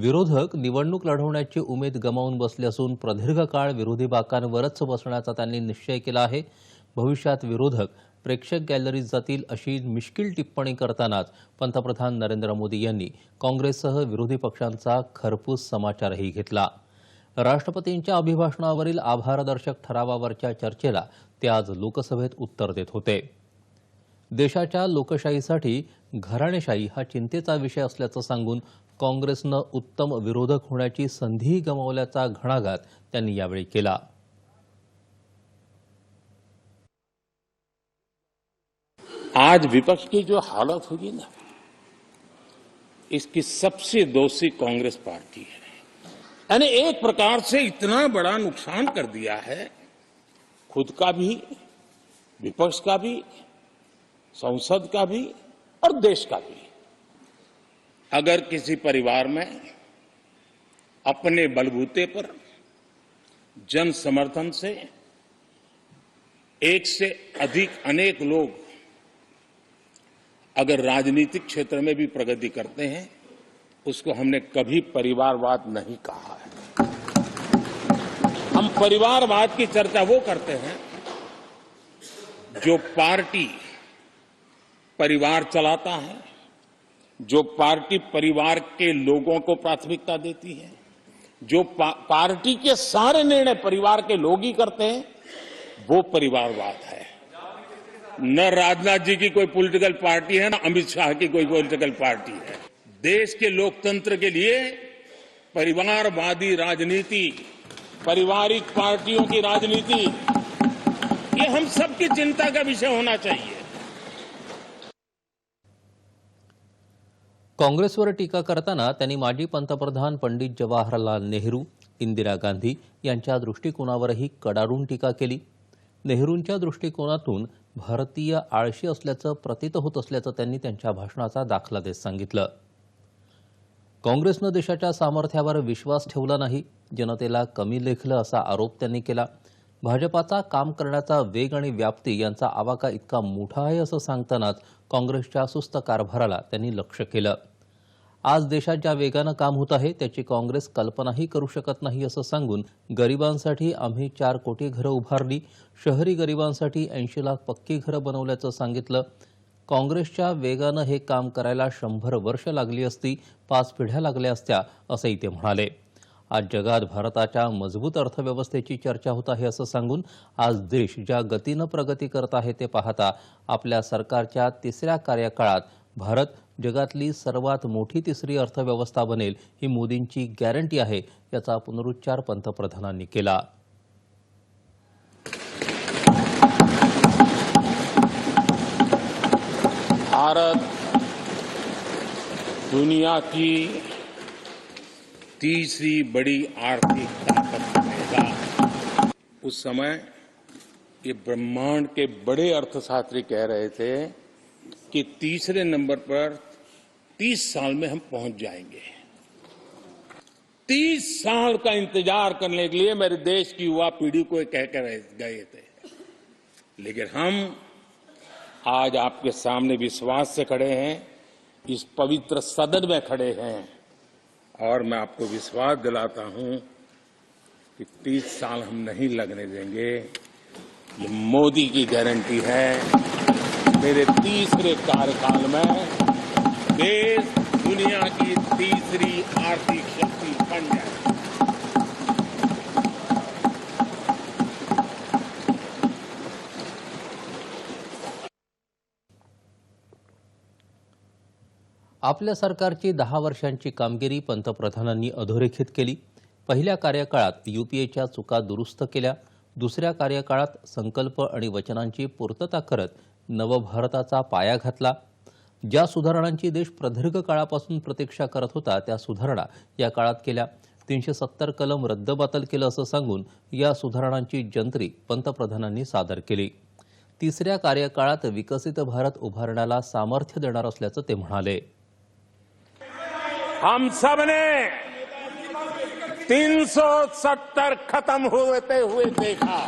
विरोधक निवडणूक लढवण्याची उमेद गमावून बसले असून प्रदीर्घ काळ विरोधी बाकांवरच बसण्याचा त्यांनी निश्चय केला आहे. भविष्यात विरोधक प्रेक्षक गॅलरीत जातील अशी मिश्किल टिप्पणी करतानाच पंतप्रधान नरेंद्र मोदी यांनी काँग्रेससह विरोधी पक्षांचा खरपूस समाचारही घेतला. राष्ट्रपतींच्या अभिभाषणावरील आभारदर्शक ठरावावरच्या चर्चेला ते आज लोकसभेत उत्तर देत होते. देशाच्या लोकशाहीसाठी घराणेशाही हा चिंतेचा विषय असल्याचं सांगून काँग्रेसनं उत्तम विरोधक होण्याची संधीही गमावल्याचा घणाघात त्यांनी यावेळी केला. आज विपक्ष की जो हालत होगी ना, इसकी सबसे दोषी कांग्रेस पार्टी है। यानी एक प्रकार से इतना बड़ा नुकसान कर दिया है, खुद का भी, विपक्ष का भी संसद का भी और देश का भी। अगर किसी परिवार में अपने बलबूते पर जन समर्थन से एक से अधिक अनेक लोग अगर राजनीतिक क्षेत्र में भी प्रगति करते हैं, उसको हमने कभी परिवारवाद नहीं कहा है। हम परिवारवाद की चर्चा वो करते हैं जो पार्टी परिवार चलाता है जो पार्टी परिवार के लोगों को प्राथमिकता देती है जो पा, पार्टी के सारे निर्णय परिवार के लोग ही करते हैं वो परिवारवाद है। न राजनाथ जी की कोई पॉलिटिकल पार्टी है न अमित शाह की कोई पॉलिटिकल पार्टी है। देश के लोकतंत्र के लिए परिवारवादी राजनीति पारिवारिक पार्टियों की राजनीति ये हम सबकी चिंता का विषय होना चाहिए। काँग्रेसवर टीका करताना त्यांनी माजी पंतप्रधान पंडित जवाहरलाल नेहरू इंदिरा गांधी यांच्या दृष्टिकोनावरही कडाडून टीका केली. नेहरूंच्या दृष्टिकोनातून भारतीय आळशी असल्याचं प्रतीत होत असल्याचं त्यांनी त्यांच्या भाषणाचा दाखला देत सांगितलं. काँग्रेसनं देशाच्या सामर्थ्यावर विश्वास ठेवला नाही जनतेला कमी लेखलं असा आरोप त्यांनी केला. भाजपाचा काम करण्याचा वेग आणि व्याप्ती यांचा आवाका इतका मोठा आहे असं सांगतानाच काँग्रेसच्या सुस्त कारभाराला त्यांनी लक्ष केलं. आज देशात ज्या वेगानं काम होत आहे त्याची काँग्रेस कल्पनाही करू शकत नाही असं सांगून गरिबांसाठी आम्ही चार कोटी घरं उभारली शहरी गरिबांसाठी ऐंशी लाख पक्की घरं बनवल्याचं सांगितलं. काँग्रेसच्या वेगानं हे काम करायला शंभर वर्ष लागली असती पाच पिढ्या लागल्या असत्या असंही ते म्हणाले. आज जगात भारताच्या मजबूत अर्थव्यवस्थेची चर्चा होत आहे असं सांगून आज देश ज्या गतीनं प्रगती करत आहे ते पाहता आपल्या सरकारच्या तिसऱ्या कार्यकाळात भारत जगातली सर्वात मोठी तिसरी अर्थव्यवस्था बनेल ही मोदींची गॅरंटी आहे याचा पुनरुच्चार पंतप्रधानांनी केला. भारत दुनिया की तीसरी बड़ी आर्थिक ताकत बनेगा उस समय ये ब्रह्मांड के बड़े अर्थशास्त्री कह रहे थे कि तीसरे नंबर पर 30 साल में हम पहुँच जाएँगे। 30 साल का इंतज़ार करने के लिए मेरे देश की युवा पीढ़ी को कह कर गए थे। लेकिन हम आज आपके सामने विश्वास से खड़े हैं, इस पवित्र सदन में खड़े हैं। और मैं आपको विश्वास दिलाता हूँ कि 30 साल हम नहीं लगने देंगे। ये मोदी की गारंटी है। मेरे तीसरे कार्यकाल में देश दुनिया की तीसरी आर्थिक शक्ति बन जाए आपल्या सरकारची दहा वर्षांची कामगिरी पंतप्रधानांनी अधोरेखित केली. पहिल्या कार्यकाळात युपीएच्या चुका दुरुस्त केल्या. दुसऱ्या कार्यकाळात संकल्प आणि वचनांची पूर्तता करत नवभारताचा पाया घातला. ज्या सुधारणांची देश प्रदीर्घ काळापासून प्रतीक्षा करत होता त्या सुधारणा या काळात केल्या. तीनशे सत्तर कलम रद्दबातल केलं असं सांगून या सुधारणांची जंत्री पंतप्रधानांनी सादर केली. तिसऱ्या कार्यकाळात विकसित भारत उभारण्याला सामर्थ्य देणार असल्याचं ते म्हणाले. हम सबने 370 खत्म होते हुए देखा।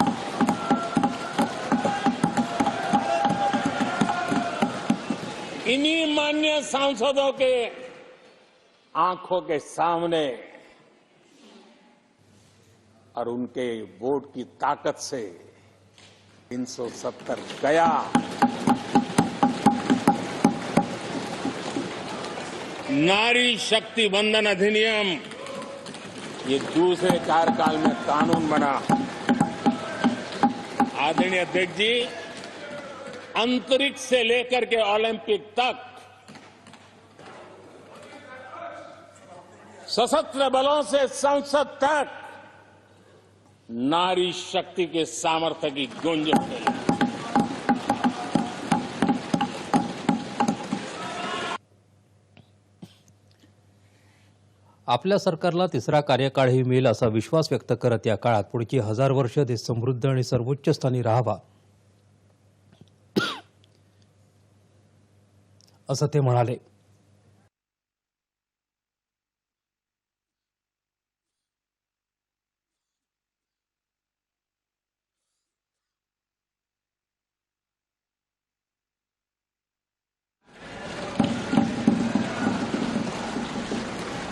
इन्हीं मान्य सांसदों के आँखों के सामने और उनके वोट की ताकत से 370 गया। नारी शक्ति वंदन अधिनियम। ये दूसरे कार्यकाल में कानून बना। आदरणीय अध्यक्ष जी, अंतरिक्ष से लेकर के ओलंपिक तक सशस्त्र बलों से संसद तक नारी शक्ति के सामर्थ्य की गुंज फैली आपल्या सरकारला तिसरा कार्यकाळही मिळेल असा विश्वास व्यक्त करत या काळात पुढची हजार वर्ष देश समृद्ध आणि सर्वोच्च स्थानी राहावा. असं ते म्हणाले.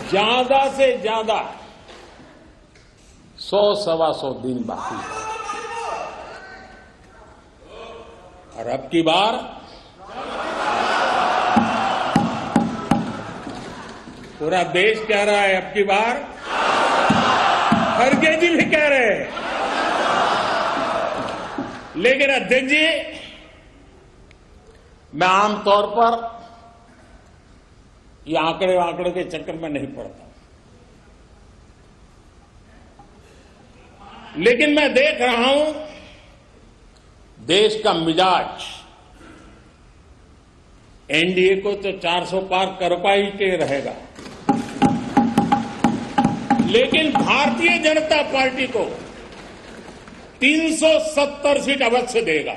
ज़्यादा से ज़्यादा सौ सवा सौ दिन बाकी है। और अब की बार पूरा देश कह रहा है, अब की बार खड़गे जी भी कह रहे हैं। लेकिन अध्यक्ष जी, मैं आमतौर पर ये आंकड़े आंकड़े के चक्कर में नहीं पड़ता। लेकिन मैं देख रहा हूँ, देश का मिजाज, एनडीए को तो 400 पार कर पाई के रहेगा। लेकिन भारतीय जनता पार्टी को 370 सीट अवश्य देगा।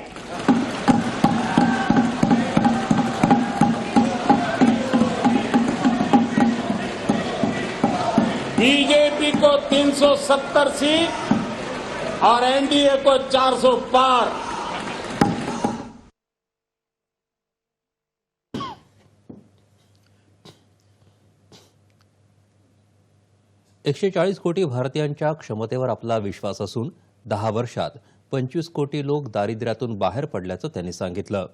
बीजेपी को 370 सीट और एनडीए को 400 पार। एकशे चाळीस कोटी भारतीयांच्या क्षमतेवर आपला विश्वास असून दहा वर्षात पंचवीस कोटी लोक दारिद्र्यातून बाहेर पडल्याचं त्यांनी सांगितलं.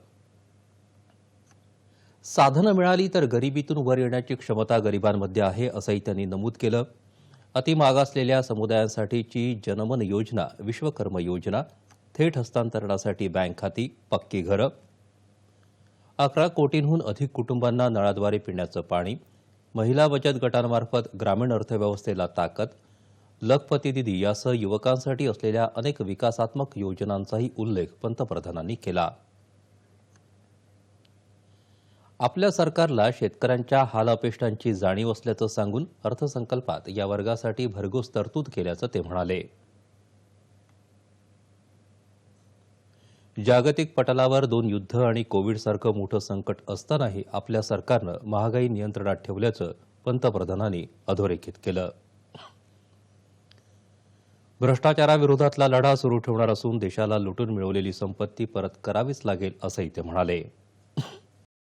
साधनं मिळाली तर गरिबीतून वर येण्याची क्षमता गरिबांमध्ये आहे असंही त्यांनी नमूद केलं. अतिमागासलेल्या समुदायांसाठीची जनमन योजना विश्वकर्म योजना थेट हस्तांतरणासाठी बँक खाती पक्की घरं. अकरा कोटींहून अधिक कुटुंबांना नळाद्वारे पिण्याचं पाणी महिला बचत गटांमार्फत ग्रामीण अर्थव्यवस्थेला ताकद लखपती दिदी यासह युवकांसाठी असलेल्या अनेक विकासात्मक योजनांचाही उल्लेख पंतप्रधानांनी केला. आपल्या सरकारला शेतकऱ्यांच्या हाल अपेष्टांची जाणीव असल्याचं सांगून अर्थसंकल्पात या वर्गासाठी भरघोस तरतूद केल्याचं ते म्हणाले. जागतिक पटलावर दोन युद्ध आणि कोविडसारखं मोठं संकट असतानाही आपल्या सरकारनं महागाई नियंत्रणात ठेवल्याचं पंतप्रधानांनी अधोरेखित केलं. भ्रष्टाचाराविरोधातला लढा सुरू ठेवणार असून देशाला लुटून मिळवलेली संपत्ती परत करावीच लागेल असंही ते म्हणाले.